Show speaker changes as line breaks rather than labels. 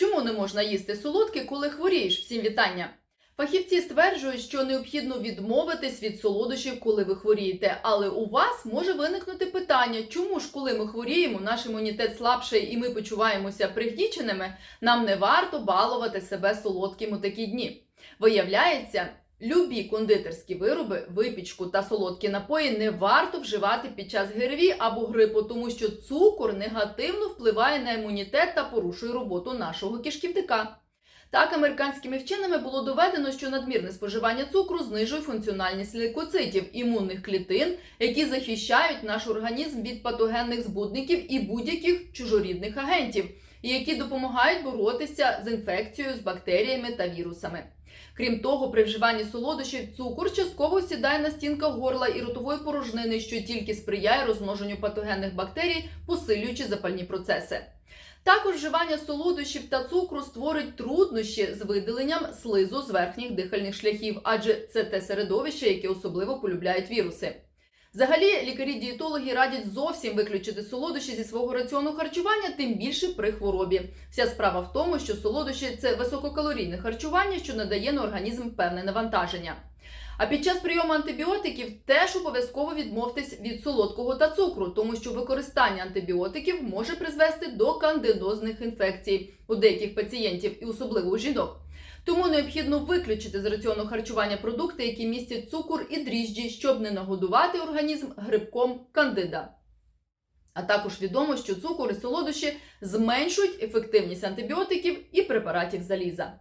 Чому не можна їсти солодке, коли хворієш? Всім вітання! Фахівці стверджують, що необхідно відмовитись від солодощів, коли ви хворієте. Але у вас може виникнути питання, чому ж, коли ми хворіємо, наш імунітет слабший і ми почуваємося пригніченими, нам не варто балувати себе солодким у такі дні. Виявляється, любі кондитерські вироби, випічку та солодкі напої не варто вживати під час ГРВІ або грипу, тому що цукор негативно впливає на імунітет та порушує роботу нашого кишківника. Так, американськими вченими було доведено, що надмірне споживання цукру знижує функціональність лейкоцитів, імунних клітин, які захищають наш організм від патогенних збудників і будь-яких чужорідних агентів, і які допомагають боротися з інфекцією з бактеріями та вірусами. Крім того, при вживанні солодощів цукор частково сідає на стінках горла і ротової порожнини, що тільки сприяє розмноженню патогенних бактерій, посилюючи запальні процеси. Також вживання солодощів та цукру створить труднощі з видаленням слизу з верхніх дихальних шляхів, адже це те середовище, яке особливо полюбляють віруси. Взагалі, лікарі-дієтологи радять зовсім виключити солодощі зі свого раціону харчування, тим більше при хворобі. Вся справа в тому, що солодощі це висококалорійне харчування, що надає на організм певне навантаження. А під час прийому антибіотиків теж обов'язково відмовтесь від солодкого та цукру, тому що використання антибіотиків може призвести до кандидозних інфекцій у деяких пацієнтів і особливо у жінок. Тому необхідно виключити з раціону харчування продукти, які містять цукор і дріжджі, щоб не нагодувати організм грибком кандида. А також відомо, що цукор і солодощі зменшують ефективність антибіотиків і препаратів заліза.